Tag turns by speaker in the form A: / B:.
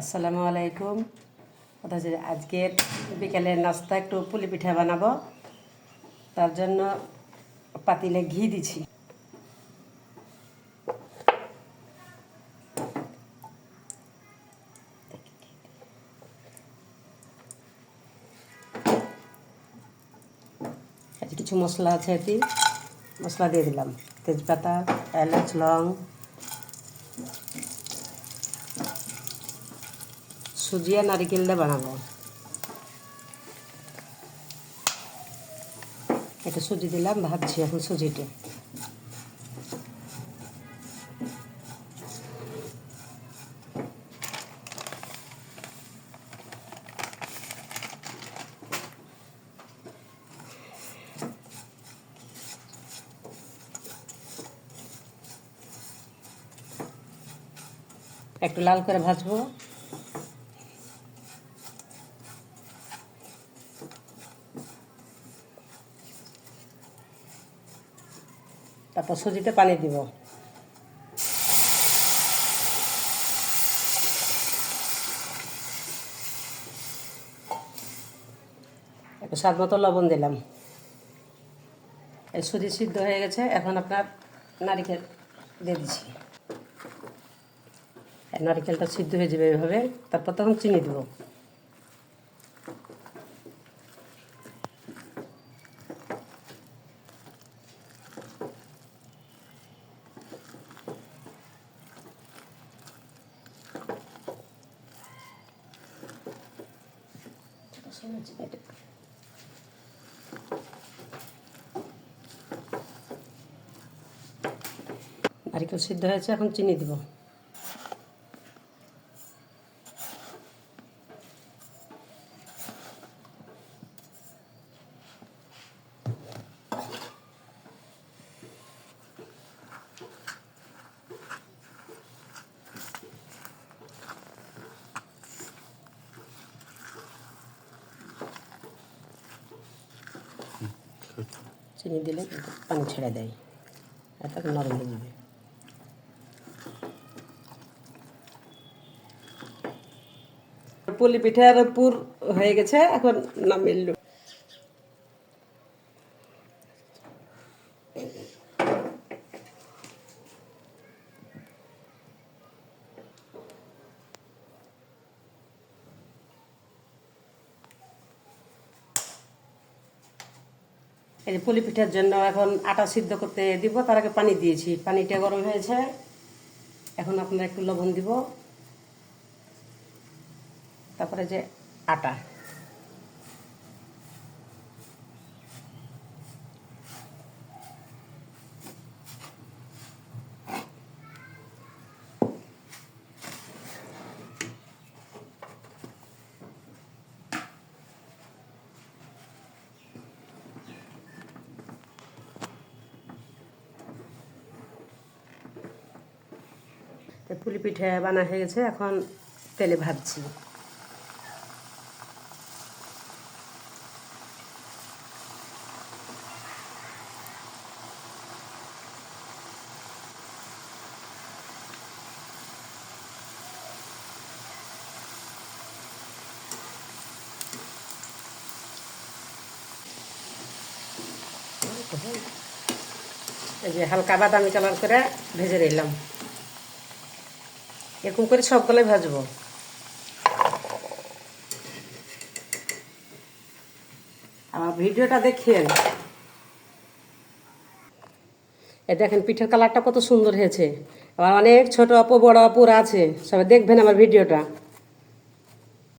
A: আসসালামু আলাইকুম। হচ্ছে আজকের বিকেলের নাস্তা একটু পুলি পিঠা বানাবো। তার জন্য পাতিলে ঘি দিছি। আজকে কিছু মশলা আছে এটি মশলা দিয়ে দিলাম। তেজপাতা, এলাচ, লং সুজি আর নারিকেল দিয়ে বানাবো। এটা সুজি দিলাম ভাবছি এখন সুজিটা। একটু লাল করে ভাজবো। তারপর সুজিতে পানি দিব। একটু স্বাদ মতো লবণ দিলাম। এই সুজি সিদ্ধ হয়ে গেছে, এখন আপনার নারিকেল দিয়ে দিচ্ছি। নারিকেলটা সিদ্ধ হয়ে যাবে এইভাবে তারপর তখন চিনি দেবো। নারিকেল সিদ্ধ হয়েছে এখন চিনি দিব। চিনি দিলে পানি ছেড়ে দেয়। এত নরম হয়ে যাবে। পুলি পিঠার পুর হয়ে গেছে, এখন নামিয়ে এই যে পুলি পিঠার জন্য এখন আটা সিদ্ধ করতে দিব, তার আগে পানি দিয়েছি। পানিটা গরম হয়েছে। এখন আপনার একটু লবণ দিব। তারপরে যে আটা। পুলি পিঠে বানা হয়ে গেছে, এখন তেলে ভাজছি। এই যে হালকা বাদামি কালার করে ভেজে নিলাম। এরকম করে সবগুলোই ভাজবো। আমার ভিডিওটা দেখেন। এ দেখেন, পিঠের কালারটা কত সুন্দর হয়েছে। আবার অনেক ছোট অপু, বড় অপুর আছে। সবাই দেখবেন আমার ভিডিওটা।